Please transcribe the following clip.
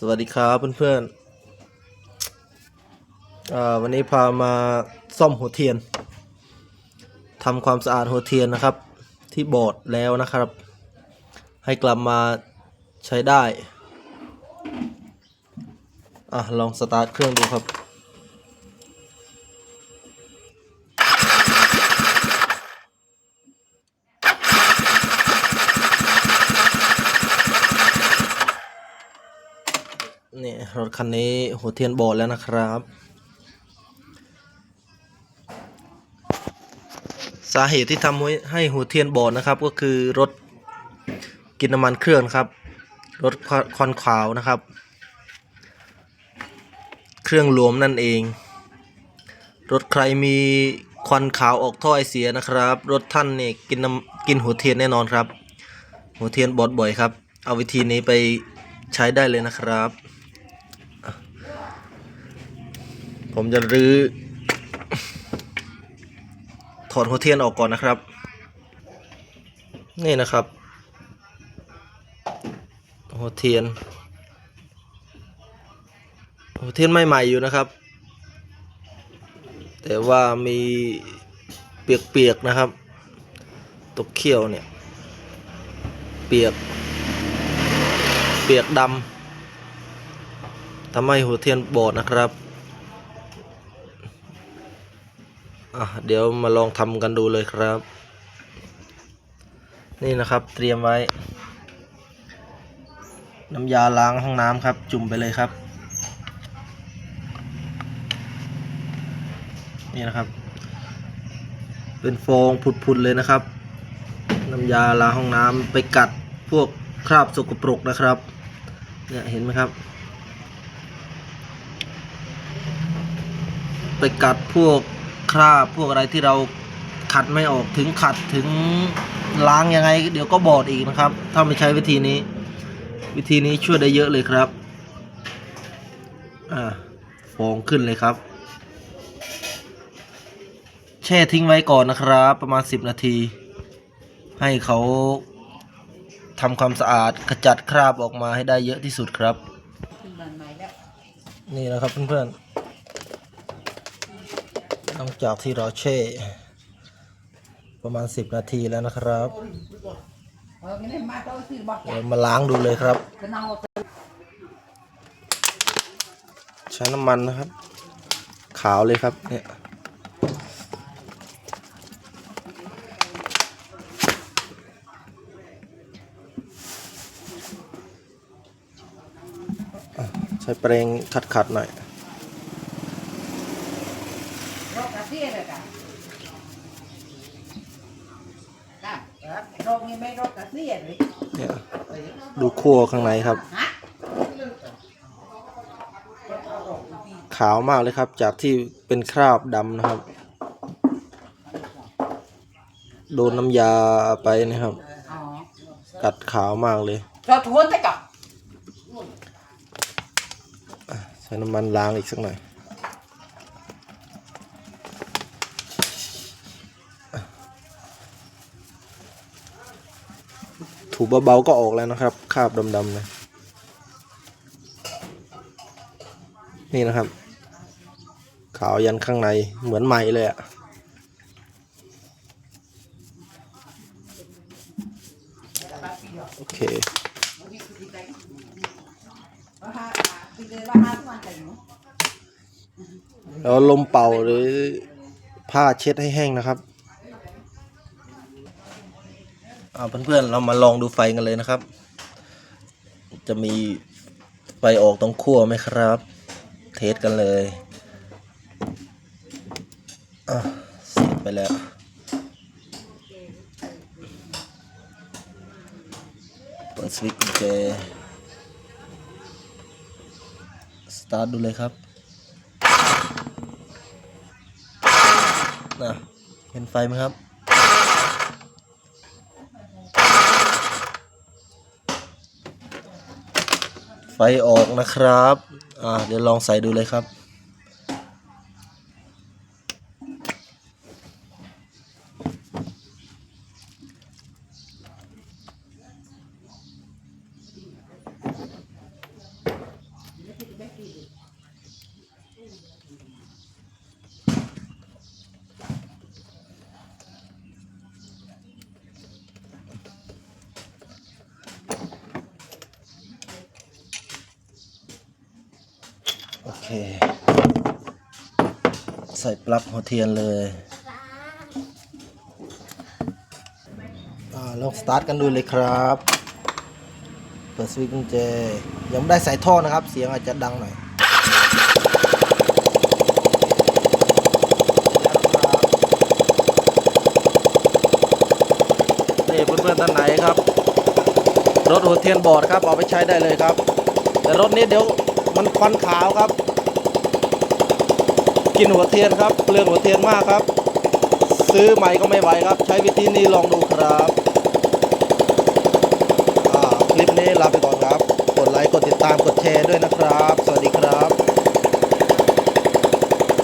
สวัสดีครับเพื่อนๆวันนี้พามาซ่อมหัวเทียนทำความสะอาดหัวเทียนนะครับ ที่บอดแล้วนะครับ ให้กลับมาใช้ได้อะลองสตาร์ทเครื่องดูครับ นี่ รถคันนี้หัวเทียนบอดแล้วนะครับ สาเหตุที่ทำให้หัวเทียนบอดนะครับก็คือรถกินน้ำมันเครื่องครับ รถควนควันขาวนะครับ เครื่องรวมนั่นเอง รถใครมีควันขาวออกท่อไอเสียนะครับ รถท่านเนี่ยกินน้ำกินหัวเทียนแน่นอนครับ หัวเทียนบอดบ่อยครับ เอาวิธีนี้ไปใช้ได้เลยนะครับ ผมจะรื้อถอดหัวเทียนออกก่อนนะครับ นี่นะครับ หัวเทียน หัวเทียนไม่ใหม่อยู่นะครับ แต่ว่ามีเปียกๆนะครับ ตกเขี้ยวเนี่ย เปียก เปียกดำทำให้หัวเทียนบอดนะครับ อะเดี๋ยวมาลองทำกันดูเลยครับ นี่นะครับเตรียมไว้ น้ำยาล้างห้องน้ำครับ จุ่มไปเลยครับ นี่นะครับ เป็นฟองผุดๆเลยนะครับ น้ำยาล้างห้องน้ำไปกัดพวกคราบสกปรกนะครับ เนี่ยเห็นไหมครับ ไปกัดพวก คราบพวกอะไรที่เราขัดไม่ออกถึงขัดถึงล้างยังไง เดี๋ยวก็บอดอีกนะครับ ถ้าไม่ใช้วิธีนี้ วิธีนี้ช่วยได้เยอะเลยครับอ่าฟองขึ้นเลยครับ แช่ทิ้งไว้ก่อนนะครับ ประมาณ 10 นาที ให้เขาทำความสะอาดขจัดคราบออกมาให้ได้เยอะที่สุดครับ นี่นะครับเพื่อนๆ หลังจากที่เราแช่ ประมาณ 10 นาทีแล้วนะครับเดี๋ยวมาล้างดูเลยครับ ใช้น้ำมันนะครับ ขาวเลยครับเนี่ยใช้แปรงขัดๆหน่อย โรคนี้ไม่โรคกระเสียดเลยเนี่ยดูขั้วข้างในครับฮะขาวมากเลยครับ จากที่เป็นคราบดำนะครับ โดนน้ำยาไปนะครับอ๋อกัดขาวมากเลยเราทวนแต่ก่อนใช้น้ำมันล้างอีกสักหน่อย ถูเบาๆก็ออกแล้วนะครับ คราบดำๆนะนี่นะครับ ขาวยันข้างในเหมือนใหม่เลยอะโอเคว่ะคือเลยว่าฮะทุกวันแต่หนูแล้วลมเป่าหรือผ้าเช็ดให้แห้งนะครับ เอาเพื่อนๆเรามาลองดูไฟกันเลยนะครับ จะมีไฟออกตรงขั้วไหมครับ เทสกันเลยอะเสียบไปแล้วเปิดสวิตช์กุญแจสตาร์ทดูเลยครับนะเห็นไฟไหมครับ ไฟออกนะครับ อ่า เดี๋ยวลองใส่ดูเลยครับ เค ใส่ปลั๊กหัวเทียนเลยลองสตาร์ทกันดูเลยครับ เปิดสวิตช์กุญแจ ยังไม่ได้ใส่ท่อนะครับ เสียงอาจจะดังหน่อยนี่เพื่อนๆท่านไหนครับ รถหัวเทียนบอร์ดครับ เอาไปใช้ได้เลยครับ แต่รถนี้เดี๋ยวมันควันขาวครับ กินหัวเทียนครับเปลืองหัวเทียนมากครับ ซื้อใหม่ก็ไม่ไหวครับ ใช้วิธีนี้ลองดูครับอ่าคลิปนี้ลาไปก่อนครับ กดไลค์ กดติดตาม กดแชร์ด้วยนะครับ